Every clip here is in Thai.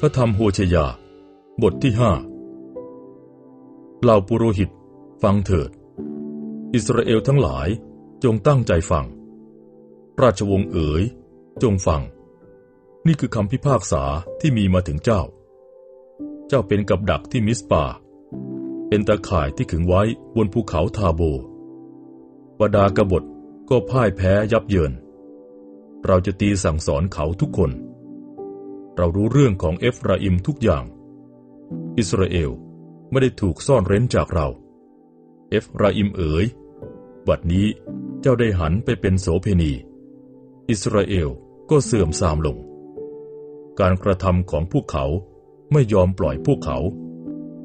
พระธรรมโฮเชยา บทที่ห้าเหล่าปุโรหิต ฟังเถิด อิสราเอลทั้งหลายจงตั้งใจฟัง ราชวงศ์เอ๋ย จงฟัง นี่คือคำพิพากษาที่มีมาถึงเจ้า เจ้าเป็นกับดักที่มิสปา เป็นตาข่ายที่ขึงไว้บนภูเขาทาโบบดากบฏก็พ่ายแพ้ยับเยิน เราจะตีสั่งสอนเขาทุกคน เรารู้เรื่องของเอฟราอิมทุกอย่าง อิสราเอลไม่ได้ถูกซ่อนเร้นจากเรา เอฟราอิมเอ๋ย บัดนี้เจ้าได้หันไปเป็นโสเพณี อิสราเอลก็เสื่อมทรามลง การกระทำของพวกเขาไม่ยอมปล่อยพวกเขา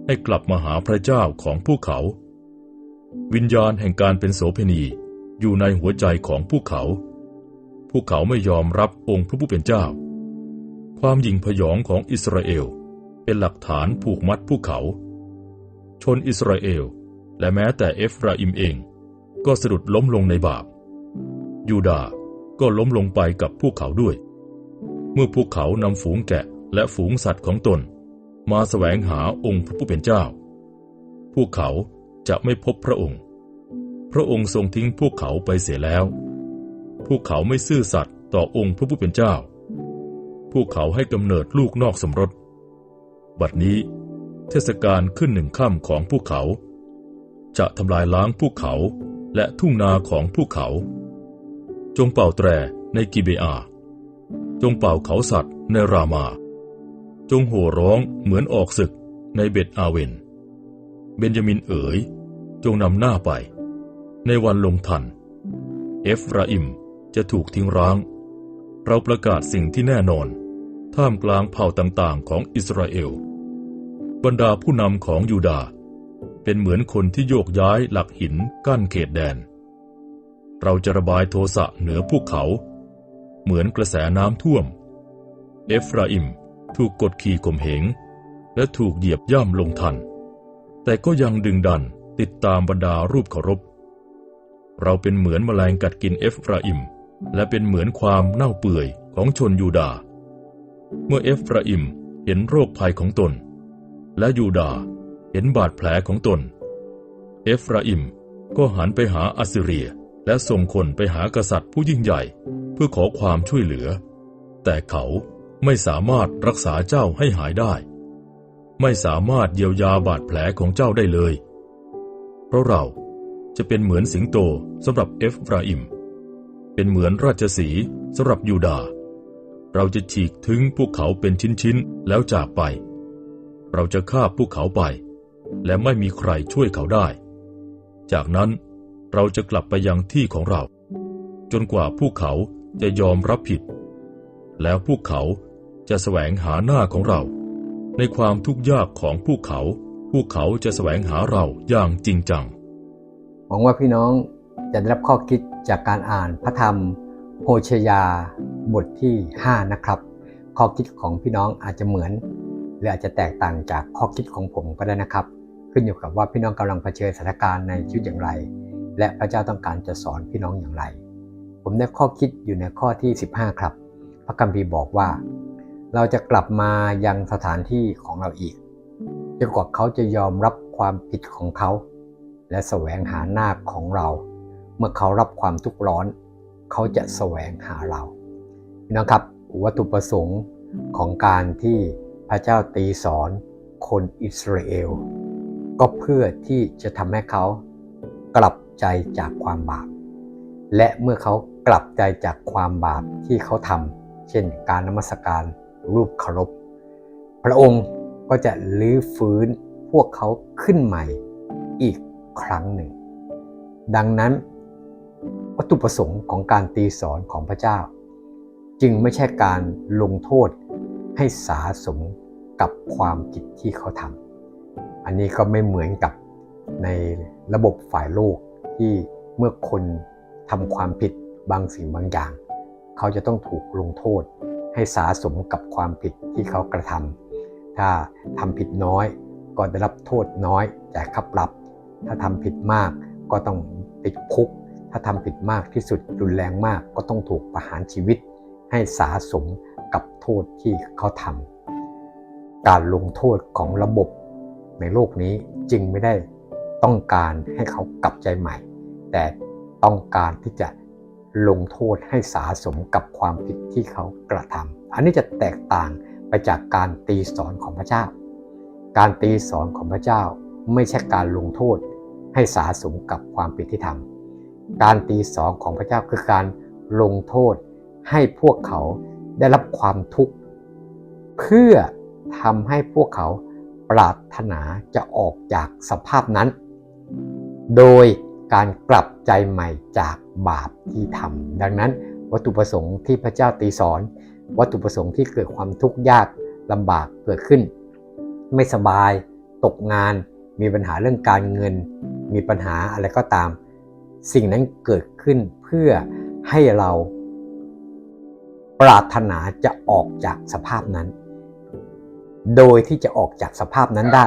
ให้กลับมาหาพระเจ้าของพวกเขา วิญญาณแห่งการเป็นโสเพณีอยู่ในหัวใจของพวกเขา พวกเขาไม่ยอมรับองค์พระผู้เป็นเจ้า ความหยิ่งพยองของอิสราเอล เป็นหลักฐานผูกมัดพวกเขา ชนอิสราเอล และแม้แต่เอฟราอิมเอง ก็สะดุดล้มลงในบาป ยูดาห์ก็ล้มลงไปกับพวกเขาด้วย เมื่อพวกเขานำฝูงแกะและฝูงสัตว์ของตน มาแสวงหาองค์พระผู้เป็นเจ้า พวกเขาจะไม่พบพระองค์ พระองค์ทรงทิ้งพวกเขาไปเสียแล้ว พวกเขาไม่ซื่อสัตย์ต่อองค์พระผู้เป็นเจ้า พวกเขาให้กำเนิดลูกนอกสมรส บัดนี้ เทศกาลขึ้นหนึ่งค่ำของพวกเขา จะทำลายล้างพวกเขาและทุ่งนาของพวกเขา จงเป่าแตรในกิเบอา จงเป่าเขาสัตว์ในรามา จงโห่ร้องเหมือนออกศึกในเบตอาเวน เบนยามินเอ๋ย จงนำหน้าไป ในวันลงทัน เอฟราอิมจะถูกทิ้งร้าง เราประกาศสิ่งที่แน่นอน ท่ามกลางเผ่าต่างๆ ของอิสราเอล บรรดาผู้นำของยูดาห์เป็นเหมือนคนที่โยกย้ายหลักหินกั้นเขตแดน เราจะระบายโทสะเหนือพวกเขา เหมือนกระแสน้ำท่วม เอฟราอิมถูกกดขี่ข่มเหง และถูกเหยียบย่ำลงทัน แต่ก็ยังดึงดันติดตามบรรดารูปเคารพ เราเป็นเหมือนแมลงกัดกินเอฟราอิม และเป็นเหมือนความเน่าเปื่อยของชนยูดาห์ เมื่อเอฟราอิมเห็นโรคภัยของตน และยูดาเห็นบาดแผลของตน เอฟราอิมก็หันไปหาอัสซีเรียและส่งคนไปหากษัตริย์ผู้ยิ่งใหญ่เพื่อขอความช่วยเหลือ แต่เขาไม่สามารถรักษาเจ้าให้หายได้ ไม่สามารถเยียวยาบาดแผลของเจ้าได้เลย เพราะเราจะเป็นเหมือนสิงโตสำหรับเอฟราอิม เป็นเหมือนราชสีสำหรับยูดาห์ เราจะฉีกถึงพวกเขาเป็นชิ้นๆ แล้วจากไป เราจะฆ่าพวกเขาไป และไม่มีใครช่วยเขาได้ จากนั้นเราจะกลับไปยังที่ของเรา จนกว่าพวกเขาจะยอมรับผิด แล้วพวกเขาจะแสวงหาหน้าของเรา ในความทุกข์ยากของพวกเขา พวกเขาจะแสวงหาเราอย่างจริงจัง หวังว่าพี่น้องจะได้รับข้อคิดจากการอ่านพระธรรม โฮเชยาบทที่ 5 นะครับ ข้อคิดของพี่น้องอาจจะเหมือน หรืออาจจะแตกต่างจากข้อคิดของผมก็ได้นะครับ ขึ้นอยู่กับว่าพี่น้องกำลังเผชิญสถานการณ์ในชีวิตอย่างไร และพระเจ้าต้องการจะสอนพี่น้องอย่างไร ผมได้ข้อคิดอยู่ในข้อที่ 15 ครับ พระคัมภีร์บอกว่า เราจะกลับมายังสถานที่ของเราอีกจนกว่าเขาจะยอมรับความผิดของเขา และแสวงหาหน้าของเรา เมื่อเขารับความทุกข์ร้อน เขาจะแสวงหาเราพี่น้องครับวัตถุประสงค์ของการที่พระเจ้าตีสอนคนอิสราเอล ก็เพื่อที่จะทำให้เขากลับใจจากความบาป และเมื่อเขากลับใจจากความบาปที่เขาทำเช่นการนมัสการรูปเคารพพระองค์ก็จะลื้อฟื้นพวกเขาขึ้นใหม่อีกครั้งหนึ่ง ดังนั้น วัตถุประสงค์ของการตีสอนของพระเจ้า จึงไม่ใช่การลงโทษให้สาสมกับความผิดที่เขาทำอันนี้ก็ไม่เหมือนกับในระบบฝ่ายโลกที่เมื่อคนทำความผิดบางสิ่งบางอย่าง เขาจะต้องถูกลงโทษ ให้สาสมกับความผิดที่เขากระทำถ้าทำผิดน้อยก็ได้รับโทษน้อยจ่ายค่าปรับ ถ้าทำผิดมากก็ต้องติดคุก ถ้าทำผิดมากที่สุดรุนแรงมากก็ต้องถูกประหารชีวิต ให้สาสมกับโทษที่เขาทำการลงโทษของระบบในโลกนี้จึงไม่ได้ต้องการให้เขากลับใจใหม่ แต่ต้องการที่จะลงโทษให้สาสมกับความผิดที่เขากระทำอันนี้จะแตกต่างไปจากการตีสอนของพระเจ้า การตีสอนของพระเจ้าไม่ใช่การลงโทษให้สาสมกับความผิดที่ทำ การตีสอนของพระเจ้าคือการลงโทษให้พวกเขาได้รับความทุกข์ เพื่อทำให้พวกเขาปรารถนาจะออกจากสภาพนั้น โดยการกลับใจใหม่จากบาปที่ทำดังนั้น วัตถุประสงค์ที่พระเจ้าตีสอน วัตถุประสงค์ที่เกิดความทุกข์ยากลำบากเกิดขึ้น ไม่สบาย ตกงาน มีปัญหาเรื่องการเงิน มีปัญหาอะไรก็ตาม สิ่งนั้นเกิดขึ้นเพื่อให้เราปรารถนาจะออกจากสภาพนั้น โดยที่จะออกจากสภาพนั้นได้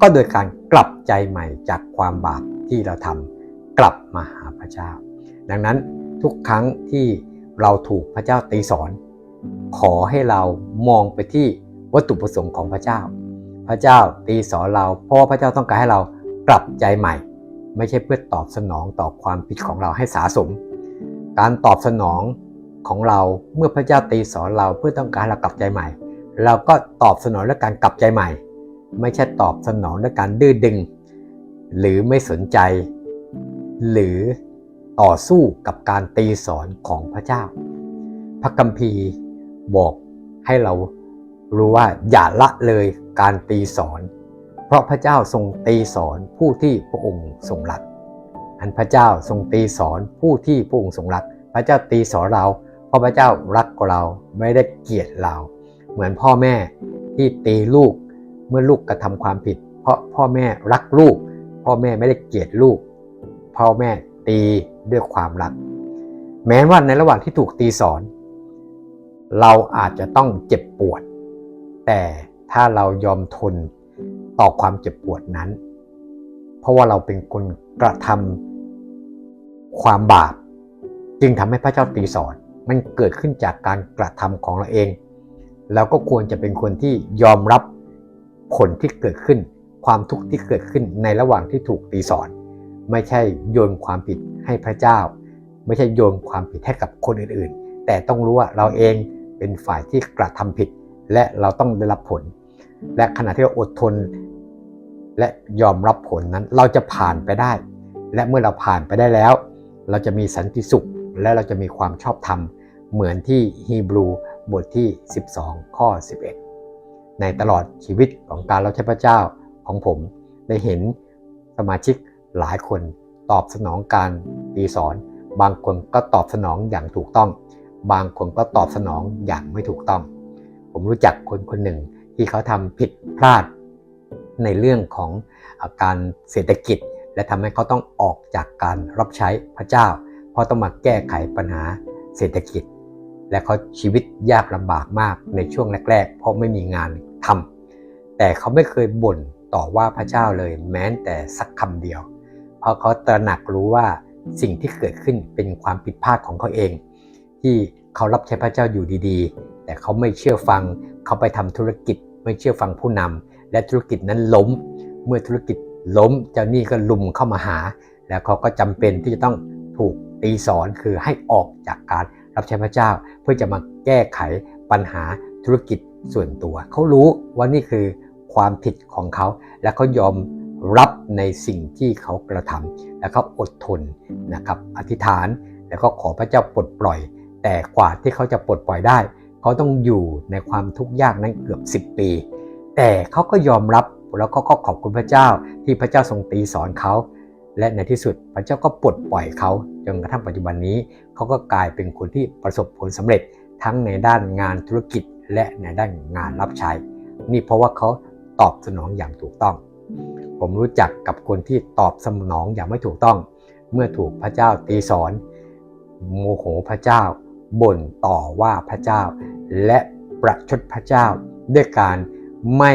ก็โดยการกลับใจใหม่จากความบาปที่เราทำกลับมาหาพระเจ้า ดังนั้นทุกครั้งที่เราถูกพระเจ้าตีสอน ขอให้เรามองไปที่วัตถุประสงค์ของพระเจ้า พระเจ้าตีสอนเราเพราะพระเจ้าต้องการให้เรากลับใจใหม่ ไม่ใช่เพื่อตอบสนองต่อความผิดของเราให้สาสม การตอบสนองของเราเมื่อพระเจ้าตีสอนเราเพื่อต้องการเรากลับใจใหม่ เราก็ตอบสนองด้วยการกลับใจใหม่ ไม่ใช่ตอบสนองด้วยการดื้อดึง หรือไม่สนใจ หรือต่อสู้กับการตีสอนของพระเจ้า พระคัมภีร์บอกให้เรารู้ว่าอย่าละเลยการตีสอน เพราะพระเจ้าทรงตีสอนผู้ที่พระองค์ทรงรัก อันพระเจ้าทรงตีสอนผู้ที่พระองค์ทรงรัก พระเจ้าตีสอนเรา เพราะพระเจ้ารักเราไม่ได้เกลียดเรา เหมือนพ่อแม่ที่ตีลูกเมื่อลูกกระทำความผิด เพราะพ่อแม่รักลูก พ่อแม่ไม่ได้เกลียดลูก พ่อแม่ตีด้วยความรัก แม้ว่าในระหว่างที่ถูกตีสอน เราอาจจะต้องเจ็บปวด แต่ถ้าเรายอมทน ต่อความเจ็บปวดนั้น เพราะว่าเราเป็นคนกระทำความบาป จึงทำให้พระเจ้าตีสอน มันเกิดขึ้นจากการกระทำของเราเองเราก็ควรจะเป็นคนที่ยอมรับผลที่เกิดขึ้น ความทุกข์ที่เกิดขึ้นในระหว่างที่ถูกตีสอน ไม่ใช่โยนความผิดให้พระเจ้า ไม่ใช่โยนความผิดให้กับคนอื่นๆ แต่ต้องรู้ว่าเราเองเป็นฝ่ายที่กระทำผิด และเราต้องได้รับผล และขณะที่เราอดทน และยอมรับผลนั้น เราจะผ่านไปได้ และเมื่อเราผ่านไปได้แล้ว เราจะมีสันติสุข และเราจะมีความชอบธรรม เหมือนที่ฮีบรูบทที่ 12 ข้อ 11 ในตลอดชีวิตของการรับใช้พระเจ้าของผมได้เห็นสมาชิกหลายคนตอบสนองการตีสอน บางคนก็ตอบสนองอย่างถูกต้อง บางคนก็ตอบสนองอย่างไม่ถูกต้อง ผมรู้จักคนคนหนึ่ง ที่เขาทำผิดพลาดในเรื่องของอาการเศรษฐกิจ และทำให้เขาต้องออกจากการรับใช้พระเจ้า เพราะต้องมาแก้ไขปัญหาเศรษฐกิจ และเขาชีวิตยากลำบากมากในช่วงแรก ๆ เพราะไม่มีงานทำแต่เขาไม่เคยบ่นต่อว่าพระเจ้าเลยแม้แต่สักคำเดียว เพราะเขาตระหนักรู้ว่าสิ่งที่เกิดขึ้นเป็นความผิดพลาดของเขาเอง ที่เขารับใช้พระเจ้าอยู่ดีๆ แต่เขาไม่เชื่อฟังเขาไปทำธุรกิจ ไม่เชื่อฟังผู้นำและธุรกิจนั้นล้ม เมื่อธุรกิจล้มเจ้าหนี้ก็ลุมเข้ามาหา แล้วเขาก็จำเป็นที่จะต้องถูกตีสอนคือให้ออกจากการรับใช้พระเจ้า เพื่อจะมาแก้ไขปัญหาธุรกิจส่วนตัว เขารู้ว่านี่คือความผิดของเขา และเขายอมรับในสิ่งที่เขากระทำและเขาอดทนนะครับอธิษฐานแล้วก็ขอพระเจ้าปลดปล่อย แต่กว่าที่เขาจะปลดปล่อยได้ เขาต้องอยู่ในความทุกข์ยากนั้นเกือบ 10 ปี แต่เขาก็ยอมรับแล้วก็ขอบคุณพระเจ้าที่พระเจ้าทรงตีสอนเขา และในที่สุดพระเจ้าก็ปลดปล่อยเขาจนกระทั่งปัจจุบันนี้เขาก็กลายเป็นคนที่ประสบผลสำเร็จทั้งในด้านงานธุรกิจและในด้านงานรับใช้ นี่เพราะว่าเขาตอบสนองอย่างถูกต้อง ผมรู้จักกับคนที่ตอบสนองอย่างไม่ถูกต้อง เมื่อถูกพระเจ้าตีสอน โมโหพระเจ้า บ่นต่อว่าพระเจ้า และประชดพระเจ้า ด้วยการไม่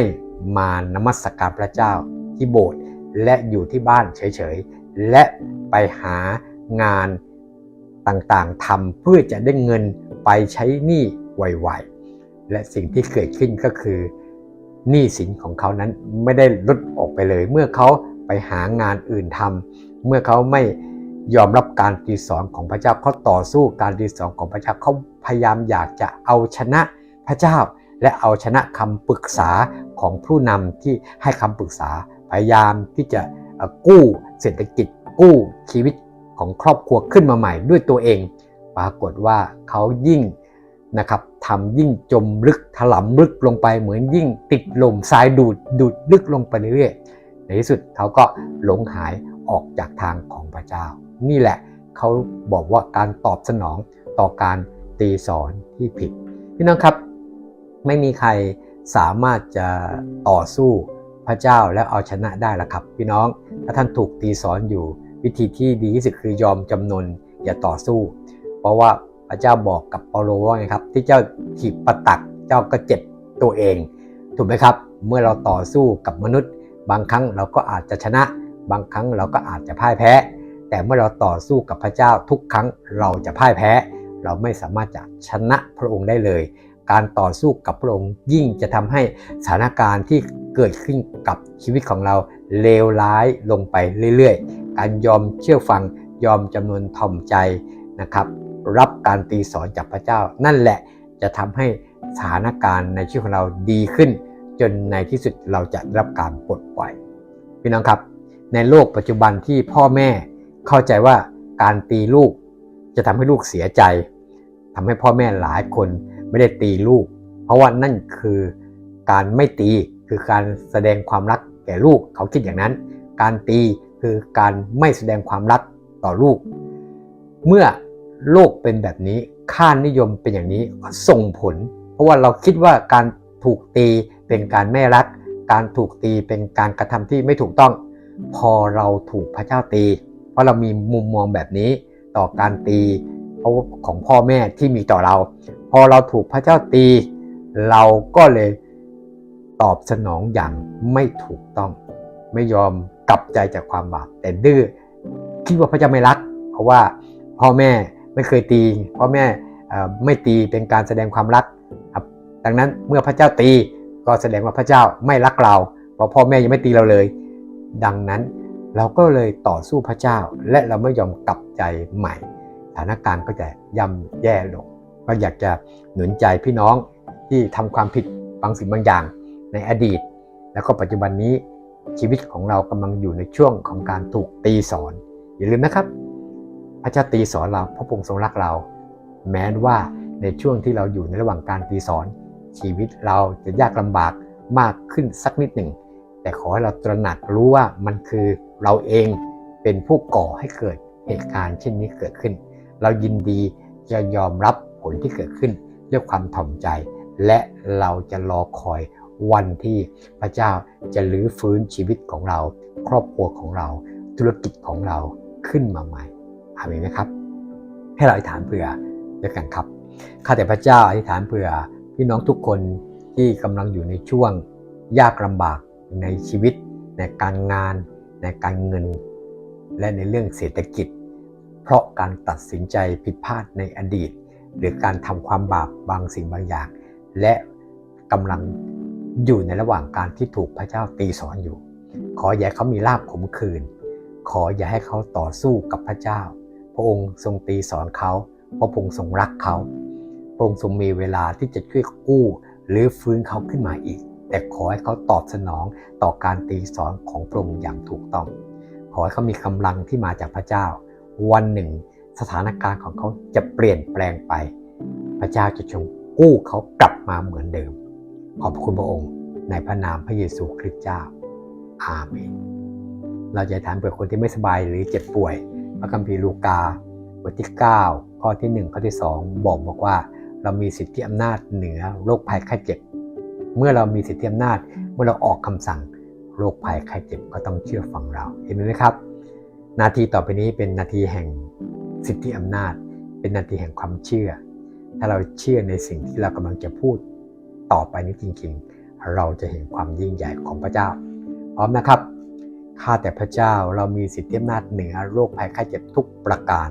มานมัสการพระเจ้าที่โบสถ์และอยู่ที่บ้านเฉยๆ และไปหางานต่างๆทำเพื่อจะได้เงินไปใช้หนี้ไวๆ และสิ่งที่เกิดขึ้นก็คือหนี้สินของเขานั้นไม่ได้ลดออกไปเลย เมื่อเขาไปหางานอื่นทำเมื่อเขาไม่ ยอมรับการตีสอนของพระเจ้าเขาต่อสู้การตีสอนของพระเจ้าเขาพยายามอยากจะเอาชนะพระเจ้า และเอาชนะคำปรึกษาของผู้นำที่ให้คำปรึกษาพยายามที่จะกู้เศรษฐกิจกู้ชีวิตของครอบครัวขึ้นมาใหม่ด้วยตัวเอง ปรากฏว่าเขายิ่งนะครับทำยิ่งจมลึกถลำลึกลงไปเหมือนยิ่งติดลมทรายดูดดูดลึกลงไปเรื่อยในที่สุดเขาก็หลงหาย ออกจากทางของพระเจ้า นี่แหละเขาบอกว่าการตอบสนองต่อการตีสอนที่ผิด พี่น้องครับไม่มีใครสามารถจะต่อสู้พระเจ้าแล้วเอาชนะได้ละครับ พี่น้องถ้าท่านถูกตีสอนอยู่ วิธีที่ดีที่สุดคือยอมจำนนอย่าต่อสู้ เพราะว่าพระเจ้าบอกกับเปาโลว่าไงครับ ที่เจ้าถีบประตักเจ้าก็เจ็บตัวเอง ถูกไหมครับ เมื่อเราต่อสู้กับมนุษย์ บางครั้งเราก็อาจจะชนะ บางครั้งเราก็อาจจะพ่ายแพ้ แต่เมื่อเราต่อสู้กับพระเจ้าทุกครั้งเราจะพ่ายแพ้ เราไม่สามารถจะชนะพระองค์ได้เลย การต่อสู้กับพระองค์ยิ่งจะทำให้สถานการณ์ที่เกิดขึ้นกับชีวิตของเราเลวร้ายลงไปเรื่อยๆ การยอมเชื่อฟังยอมจำนวนถ่อมใจนะครับ รับการตีสอนจากพระเจ้า นั่นแหละจะทำให้สถานการณ์ในชีวิตของเราดีขึ้น จนในที่สุดเราจะรับการปลดปล่อย พี่น้องครับ ในโลกปัจจุบันที่พ่อแม่เข้าใจว่าการตีลูก จะทำให้ลูกเสียใจทำให้พ่อแม่หลายคนไม่ได้ตีลูก เพราะว่านั่นคือการไม่ตีคือการแสดงความรักแก่ลูกเขาคิดอย่างนั้น การตีคือการไม่แสดงความรักต่อลูก เมื่อโลกเป็นแบบนี้ค่านิยมเป็นอย่างนี้ส่งผล เพราะว่าเราคิดว่าการถูกตีเป็นการไม่รัก การถูกตีเป็นการกระทำที่ไม่ถูกต้อง พอเราถูกพระเจ้าตี เพราะเรามีมุมมองแบบนี้ต่อการตีเพราะของพ่อแม่ที่มีต่อเรา พอเราถูกพระเจ้าตี เราก็เลยตอบสนองอย่างไม่ถูกต้อง ไม่ยอมกลับใจจากความบาปแต่ดื้อคิดว่าพระเจ้าไม่รัก เพราะว่าพ่อแม่ไม่เคยตี พ่อแม่ไม่ตีเป็นการแสดงความรักครับดังนั้นเมื่อพระเจ้าตีก็แสดงว่าพระเจ้าไม่รักเรา เพราะพ่อแม่ยังไม่ตีเราเลย ดังนั้นเราก็เลยต่อสู้พระเจ้า และเราไม่ยอมกลับใจใหม่ สถานการณ์ก็จะย่ำแย่ลง ก็อยากจะหนุนใจพี่น้องที่ทำความผิดบางสิ่งบางอย่างในอดีต แล้วก็ปัจจุบันนี้ชีวิตของเรากำลังอยู่ในช่วงของการถูกตีสอน อย่าลืมนะครับ พระเจ้าตีสอนเราพระองค์ทรงรักเรา แม้นว่าในช่วงที่เราอยู่ในระหว่างการตีสอน ชีวิตเราจะยากลำบากมากขึ้นสักนิดหนึ่ง แต่ขอให้เราตระหนักรู้ว่ามันคือเราเองเป็นผู้ก่อให้เกิดเหตุการณ์เช่นนี้เกิดขึ้น เรายินดีจะยอมรับผลที่เกิดขึ้นด้วยความถ่อมใจ และเราจะรอคอยวันที่พระเจ้าจะลื้อฟื้นชีวิตของเรา ครอบครัวของเรา ธุรกิจของเราขึ้นมาใหม่อามีไหมครับ ให้เราอธิษฐานเผื่อด้วยกันครับข้าแต่พระเจ้าอธิษฐานเผื่อพี่น้องทุกคนที่กำลังอยู่ในช่วงยากลำบาก ในชีวิต ในการงาน ในการเงิน และในเรื่องเศรษฐกิจ เพราะการตัดสินใจผิดพลาดในอดีต หรือการทำความบาปบางสิ่งบางอย่าง และกำลังอยู่ในระหว่างการที่ถูกพระเจ้าตีสอนอยู่ ขออย่าเขามีลาบขมขื่นขออย่าให้เขาต่อสู้กับพระเจ้า พระองค์ทรงตีสอนเขาเพราะพระองค์ทรงรักเขาพระองค์ทรงมีเวลาที่จะช่วยกู้ หรือฟื้นเขาขึ้นมาอีก แต่ขอให้เขาตอบสนองต่อการตีสอนของพระองค์อย่างถูกต้อง ขอให้เขามีกำลังที่มาจากพระเจ้า วันหนึ่ง สถานการณ์ของเขาจะเปลี่ยนแปลงไป พระเจ้าจะชงกู้เขากลับมาเหมือนเดิม ขอบคุณพระองค์ในพระนามพระเยซูคริสต์เจ้า อาเมน เราจะถามเผื่อคนที่ไม่สบายหรือเจ็บป่วย พระคัมภีร์ลูกาบทที่ 9 ข้อที่ 1 ข้อที่ 2 บอกบอกว่า เรามีสิทธิอำนาจเหนือโรคภัยไข้เจ็บ เมื่อเรามีสิทธิอำนาจ เมื่อเราออกคำสั่งโรคภัยไข้เจ็บก็ต้องเชื่อฟังเรา เห็นไหมครับ นาทีต่อไปนี้เป็นนาทีแห่งสิทธิอำนาจ เป็นนาทีแห่งความเชื่อ ถ้าเราเชื่อในสิ่งที่เรากำลังจะพูดต่อไปนี้จริงๆ เราจะเห็นความยิ่งใหญ่ของพระเจ้า พร้อมนะครับ ข้าแต่พระเจ้าเรามีสิทธิอำนาจเหนือโรคภัยไข้เจ็บทุกประการ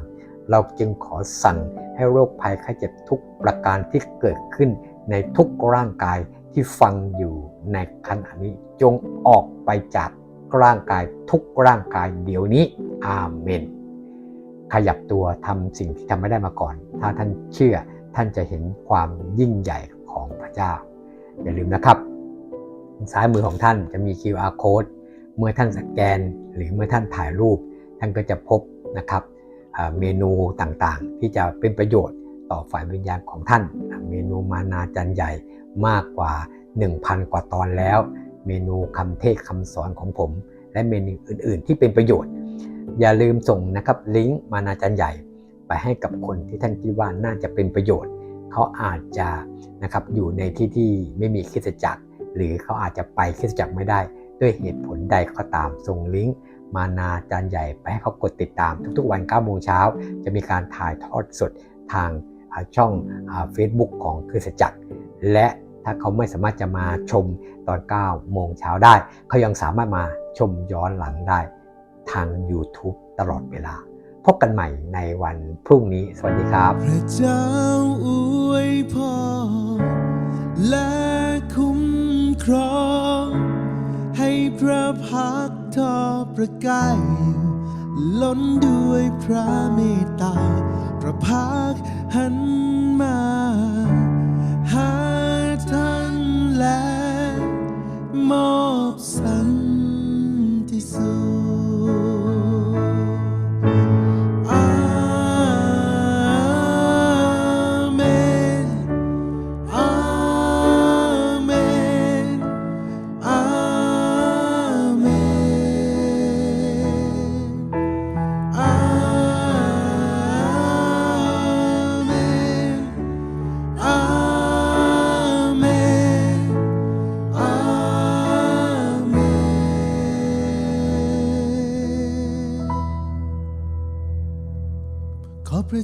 เราจึงขอสั่งให้โรคภัยไข้เจ็บทุกประการที่เกิดขึ้นในทุกร่างกาย ที่ฟังอยู่ในขณะนี้จงออกไปจากร่างกายทุกร่างกายเดี๋ยวนี้อาเมน ขยับตัวทำสิ่งที่ทำไม่ได้มาก่อน ถ้าท่านเชื่อท่านจะเห็นความยิ่งใหญ่ของพระเจ้า อย่าลืมนะครับ ซ้ายมือของท่านจะมี QR code เมื่อท่านสแกนหรือเมื่อท่านถ่ายรูป ท่านก็จะพบนะครับเมนูต่างๆ ที่จะเป็นประโยชน์ต่อฝ่ายวิญญาณของท่าน เมนูมานาจันใหญ่ มากกว่า 1,000 กว่าตอนแล้ว เมนูคำเทศคำสอนของผม และเมนูอื่น ๆ ที่เป็นประโยชน์ อย่าลืมส่งนะครับลิงก์มานาจันใหญ่ ไปให้กับคนที่ท่านคิดว่าน่าจะเป็นประโยชน์ เขาอาจจะนะครับอยู่ในที่ที่ไม่มีคิสจักร หรือเขาอาจจะไปคิสจักรไม่ได้ ด้วยเหตุผลใดก็ตามส่งลิงก์มานาจารย์ใหญ่ไปให้เขากดติดตามทุกๆ วัน9โมงเช้าจะมีการถ่ายทอดสดทางช่องเฟซบุ๊กของคริสจักร และ ถ้าเขาไม่สามารถจะมาชมตอน 9 โมงเช้าได้ เขายังสามารถมาชมย้อนหลังได้ ทาง YouTube ตลอดเวลา พบกันใหม่ในวันพรุ่งนี้ สวัสดีครับ พระเจ้าอวยพรและคุ้มครองให้พระพักทอประกายล้นด้วยพระเมตตา พระพักหันมา มอบสันติสุข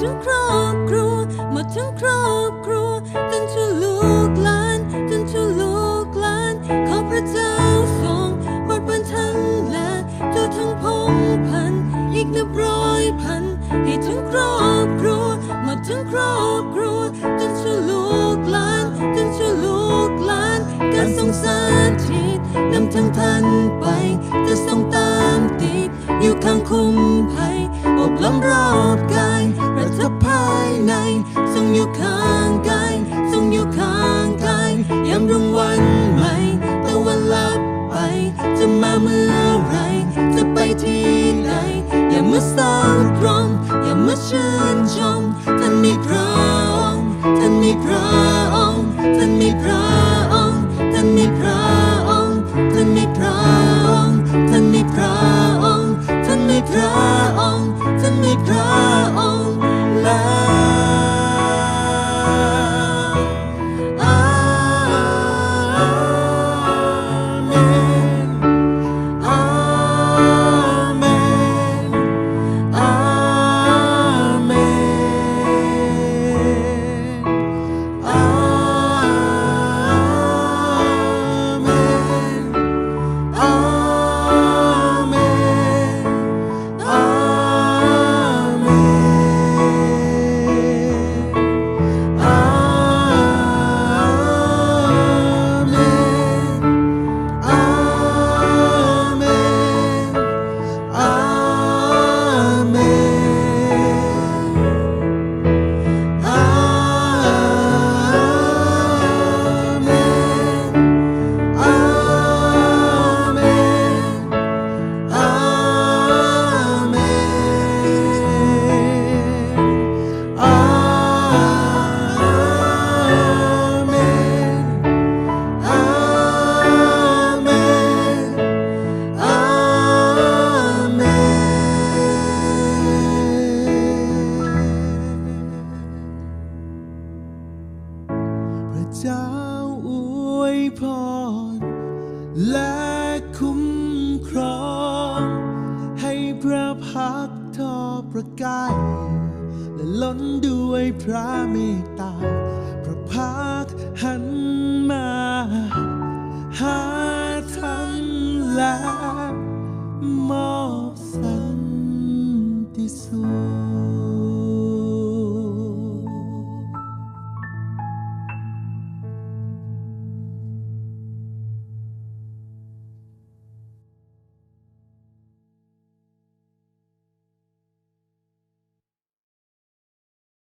ทั้งครอบครัว หมดทั้งครอบครัวจนชั่วลูกหลานจนชั่วลูกหลานข้าพระเจ้าทรงโปรดบันทันและทั่วทั้งพงพัน อีกนับร้อยพัน ให้ทั้งครอบครัว หมดทั้งครอบครัวจนชั่วลูกหลานจนชั่วลูกหลานการทรงสาธิตนำทั้งท่านไปจะทรงตามติดอยู่ข้างคุ้ม อยู่ข้างกายทรงอยู่ข้างกายยามรุ่งวันใหม่ตะวันลับไป จะมาเมื่อไร จะไปที่ไหน อย่ามาเศร้าตรงอย่ามาชื่นชมท่านมีพระองค์ท่านมีพระ และคุ้มครอง ให้พระพักทอประกายและล้นด้วยพระเมตตา พระพักหันมา หาท่านและมอง